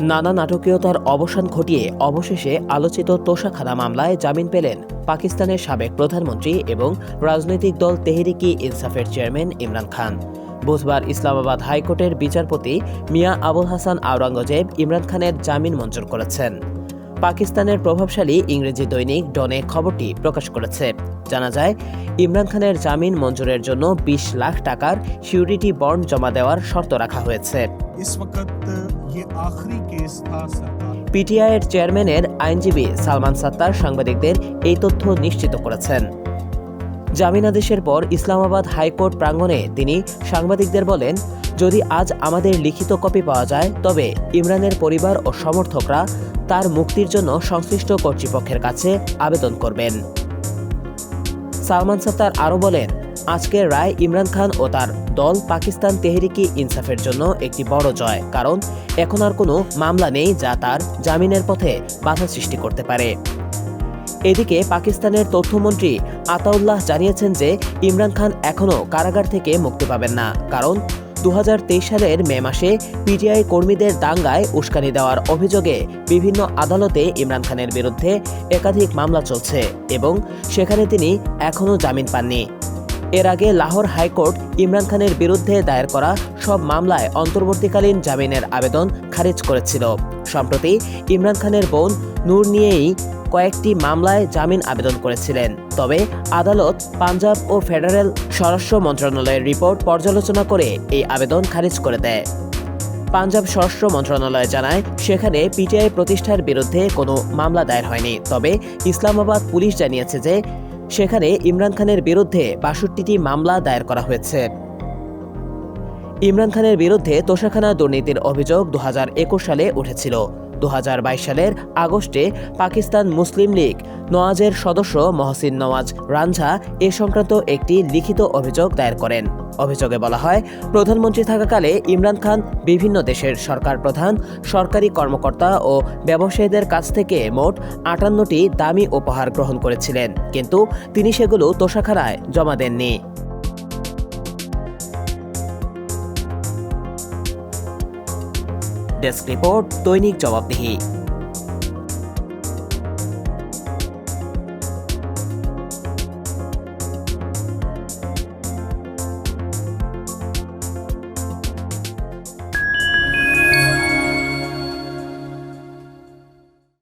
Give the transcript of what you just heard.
নানা নাটকীয়তার অবসান ঘটিয়ে অবশেষে আলোচিত তোষাখানা মামলায় জামিন পেলেন পাকিস্তানের সাবেক প্রধানমন্ত্রী এবং রাজনৈতিক দল তেহরিকি ইনসাফের চেয়ারম্যান ইমরান খান। বুধবার ইসলামাবাদ হাইকোর্টের বিচারপতি মিয়া আবুল হাসান আওরঙ্গজেব ইমরান খানের জামিন মঞ্জুর করেছেন। পাকিস্তানের প্রভাবশালী ইংরেজি দৈনিক ডনে খবরটি প্রকাশ করেছে। জানা যায়, ইমরান খানের জামিন মঞ্জুরের জন্য বিশ লাখ টাকার সিউরিটি বন্ড জমা দেওয়ার শর্ত রাখা হয়েছে। পিটিআইয়ের চেয়ারম্যানের আইনজীবী সালমান সাত্তার সাংবাদিকদের এই তথ্য নিশ্চিত করেছেন। জামিন আদেশের পর ইসলামাবাদ হাইকোর্ট প্রাঙ্গণে তিনি সাংবাদিকদের বলেন, যদি আজ আমাদের লিখিত কপি পাওয়া যায়, তবে ইমরানের পরিবার ও সমর্থকরা তার মুক্তির জন্য সংশ্লিষ্ট কর্তৃপক্ষের কাছে আবেদন করবেন। সালমান সাত্তার আরও বলেন আজকের রায় ইমরান খান ও তার দল পাকিস্তান তেহরিকি ইনসাফের জন্য একটি বড় জয়, কারণ এখন আর কোনো মামলা নেই যা তার জামিনের পথে বাধা সৃষ্টি করতে পারে। এদিকে পাকিস্তানের তথ্যমন্ত্রী আতাউল্লাহ জানিয়েছেন যে ইমরান খান এখনও কারাগার থেকে মুক্তি পাবেন না, কারণ দু হাজার তেইশ সালের মে মাসে পিটিআই কর্মীদের দাঙ্গায় উস্কানি দেওয়ার অভিযোগে বিভিন্ন আদালতে ইমরান খানের বিরুদ্ধে একাধিক মামলা চলছে এবং সেখানে তিনি এখনও জামিন পাননি। এর আগে লাহোর হাইকোর্ট ইমরান খানের বিরুদ্ধে দায়ের করা সব মামলায় অন্তর্বর্তীকালীন জামিনের আবেদন খারিজ করেছিল। সম্প্রতি ইমরান খানের বোন নূর নিয়েই কয়েকটি মামলায় জামিন আবেদন করেছিলেন। তবে আদালত পাঞ্জাব ও ফেডারেল স্বরাষ্ট্র মন্ত্রণালয়ের রিপোর্ট পর্যালোচনা করে এই আবেদন খারিজ করে দেয়। পাঞ্জাব স্বরাষ্ট্র মন্ত্রণালয় জানায়, সেখানে পিটিআই প্রতিষ্ঠার বিরুদ্ধে কোনো মামলা দায়ের হয়নি। তবে ইসলামাবাদ পুলিশ জানিয়েছে যে সেখানে ইমরান খানের বিরুদ্ধে বাষট্টিটি মামলা দায়ের করা হয়েছে। ইমরান খানের বিরুদ্ধে তোষাখানা দুর্নীতির অভিযোগ দু হাজার একুশ সালে উঠেছিল। দু হাজার বাইশ সালের আগস্টে পাকিস্তান মুসলিম লীগ নওয়াজের সদস্য মহসিন নওয়াজ রানঝা এ সংক্রান্ত একটি লিখিত অভিযোগ দায়ের করেন। অভিযোগে বলা হয়, প্রধানমন্ত্রী থাকাকালে ইমরান খান বিভিন্ন দেশের সরকার প্রধান, সরকারি কর্মকর্তা ও ব্যবসায়ীদের কাছ থেকে মোট আটান্নটি দামি উপহার গ্রহণ করেছিলেন। কিন্তু তিনি সেগুলো তোষাখানায় জমা দেননি। ডেস্ক রিপোর্ট দৈনিক জবাবদিহি।